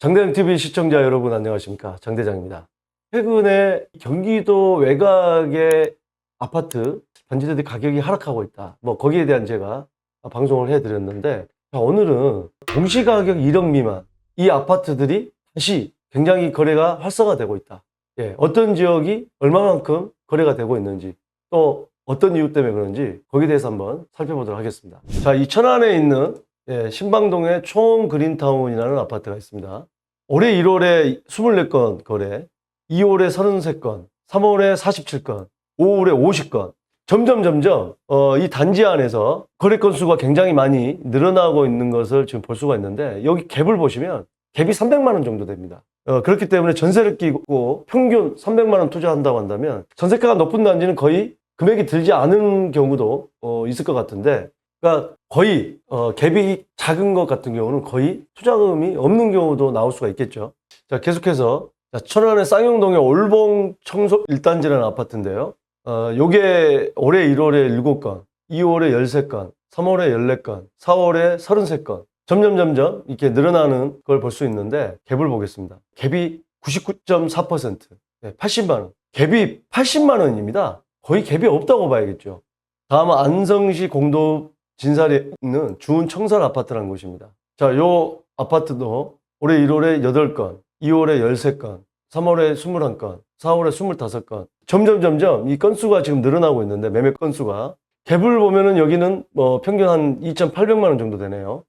장대장 TV 시청자 여러분 안녕하십니까 장대장입니다. 최근에 경기도 외곽의 아파트 단지들의 가격이 하락하고 있다. 뭐 거기에 대한 제가 방송을 해드렸는데 자, 오늘은 동시가격 1억 미만 이 아파트들이 다시 굉장히 거래가 활성화되고 있다. 예, 어떤 지역이 얼마만큼 거래가 되고 있는지 또 어떤 이유 때문에 그런지 거기에 대해서 한번 살펴보도록 하겠습니다. 자, 이 천안에 있는 예, 신방동의 총 그린타운이라는 아파트가 있습니다. 올해 1월에 24건 거래, 2월에 33건, 3월에 47건, 5월에 50건. 점점 점점 어, 이 단지 안에서 거래 건수가 굉장히 많이 늘어나고 있는 것을 지금 볼 수가 있는데 여기 갭을 보시면 갭이 300만 원 정도 됩니다. 어, 그렇기 때문에 전세를 끼고 평균 300만 원 투자한다고 한다면 전세가가 높은 단지는 거의 금액이 들지 않은 경우도 어, 있을 것 같은데 그러니까 거의 어, 갭이 작은 것 같은 경우는 거의 투자금이 없는 경우도 나올 수가 있겠죠. 자 계속해서 자, 천안의 쌍용동의 올봉 청소 1단지라는 아파트인데요. 어, 요게 올해 1월에 7건, 2월에 13건, 3월에 14건, 4월에 33건. 점점 점점 이렇게 늘어나는 걸 볼 수 있는데 갭을 보겠습니다. 갭이 99.4%, 네, 80만 원. 갭이 80만 원입니다. 거의 갭이 없다고 봐야겠죠. 다음은 안성시 공도 진살에 있는 주은 청설 아파트라는 곳입니다. 자, 요 아파트도 올해 1월에 8건, 2월에 13건, 3월에 21건, 4월에 25건. 점점 점점 이 건수가 지금 늘어나고 있는데 매매 건수가 갭을 보면은 여기는 뭐 평균 한 2,800만 원 정도 되네요.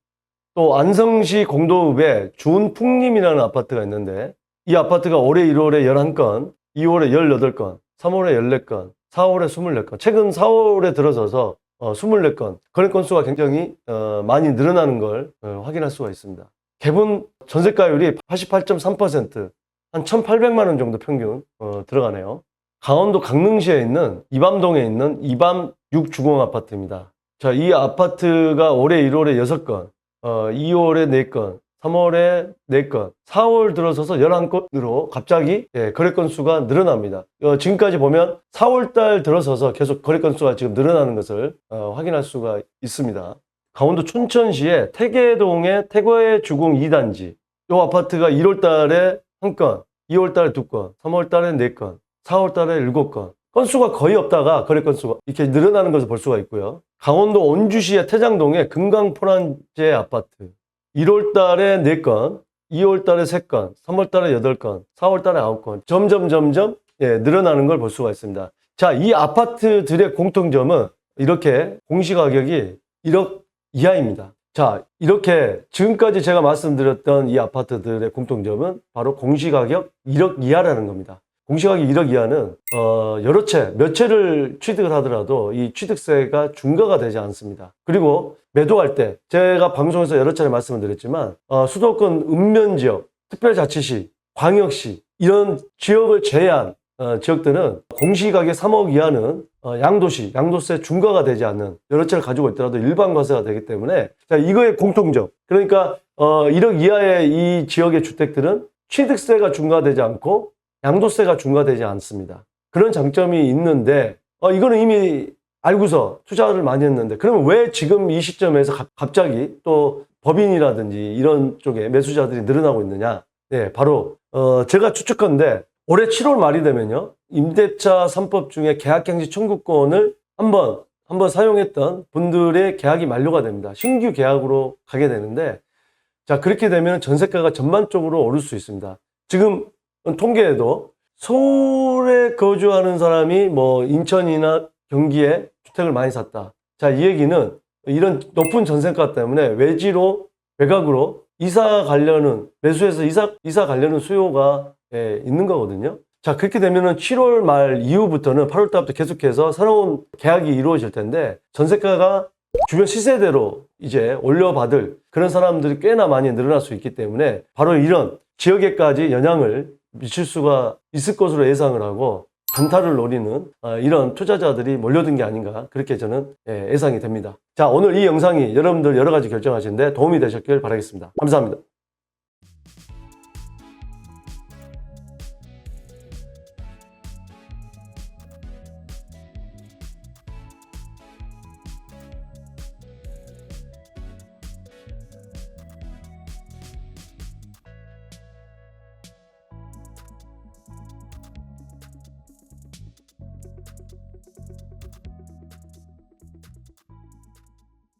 또 안성시 공도읍에 주은풍림이라는 아파트가 있는데 이 아파트가 올해 1월에 11건, 2월에 18건, 3월에 14건, 4월에 24건. 최근 4월에 들어서서 어, 24건 거래 건수가 굉장히 어, 많이 늘어나는 걸 어, 확인할 수가 있습니다. 갭은 전세가율이 88.3%, 한 1,800만 원 정도 평균 어, 들어가네요. 강원도 강릉시에 있는 이밤동에 있는 이밤 6주공 아파트입니다. 자, 이 아파트가 올해 1월에 6건, 어, 2월에 4건, 3월에 4건, 4월 들어서서 11건으로 갑자기 예, 거래 건수가 늘어납니다. 어, 지금까지 보면 4월 달 들어서서 계속 거래 건수가 지금 늘어나는 것을 어, 확인할 수가 있습니다. 강원도 춘천시의 태계동의 태거의 주공 2단지. 이 아파트가 1월 달에 1건, 2월 달에 2건, 3월 달에 4건, 4월 달에 7건. 건수가 거의 없다가 거래 건수가 이렇게 늘어나는 것을 볼 수가 있고요. 강원도 온주시의 태장동의 금강포란제 아파트. 1월 달에 4건, 2월 달에 3건, 3월 달에 8건, 4월 달에 9건. 점점 점점 예, 늘어나는 걸 볼 수가 있습니다. 자, 이 아파트들의 공통점은 이렇게 공시가격이 1억 이하입니다. 자, 이렇게 지금까지 제가 말씀드렸던 이 아파트들의 공통점은 바로 공시가격 1억 이하라는 겁니다. 공시가격 1억 이하는 어, 여러 채, 몇 채를 취득을 하더라도 이 취득세가 중과가 되지 않습니다. 그리고 매도할 때 제가 방송에서 여러 차례 말씀을 드렸지만 어, 수도권 읍면 지역, 특별자치시, 광역시 이런 지역을 제외한 어, 지역들은 공시가격 3억 이하는 어, 양도시, 양도세 중과가 되지 않는 여러 채를 가지고 있더라도 일반 과세가 되기 때문에 자, 이거의 공통점. 그러니까 어, 1억 이하의 이 지역의 주택들은 취득세가 중과되지 않고 양도세가 중과되지 않습니다. 그런 장점이 있는데 어, 이거는 이미 알고서 투자를 많이 했는데 그러면 왜 지금 이 시점에서 갑- 갑자기 또 법인이라든지 이런 쪽에 매수자들이 늘어나고 있느냐? 네, 바로 어, 제가 추측컨대 올해 7월 말이 되면요. 임대차 3법 중에 계약갱지 청구권을 한번 한번 사용했던 분들의 계약이 만료가 됩니다. 신규 계약으로 가게 되는데 자, 그렇게 되면 전세가가 전반적으로 오를 수 있습니다. 지금 통계에도 서울에 거주하는 사람이 뭐 인천이나 경기에 주택을 많이 샀다. 자, 이 얘기는 이런 높은 전세가 때문에 외지로 외곽으로 이사 가려는 매수해서 이사 이사 가려는 수요가 예, 있는 거거든요. 자, 그렇게 되면은 7월 말 이후부터는 8월 달부터 계속해서 새로운 계약이 이루어질 텐데 전세가가 주변 시세대로 이제 올려받을 그런 사람들이 꽤나 많이 늘어날 수 있기 때문에 바로 이런 지역에까지 영향을 미칠 수가 있을 것으로 예상을 하고 단타를 노리는 아, 이런 투자자들이 몰려든 게 아닌가 그렇게 저는 예, 예상이 됩니다. 자 오늘 이 영상이 여러분들 여러 가지 결정하시는데 도움이 되셨길 바라겠습니다. 감사합니다.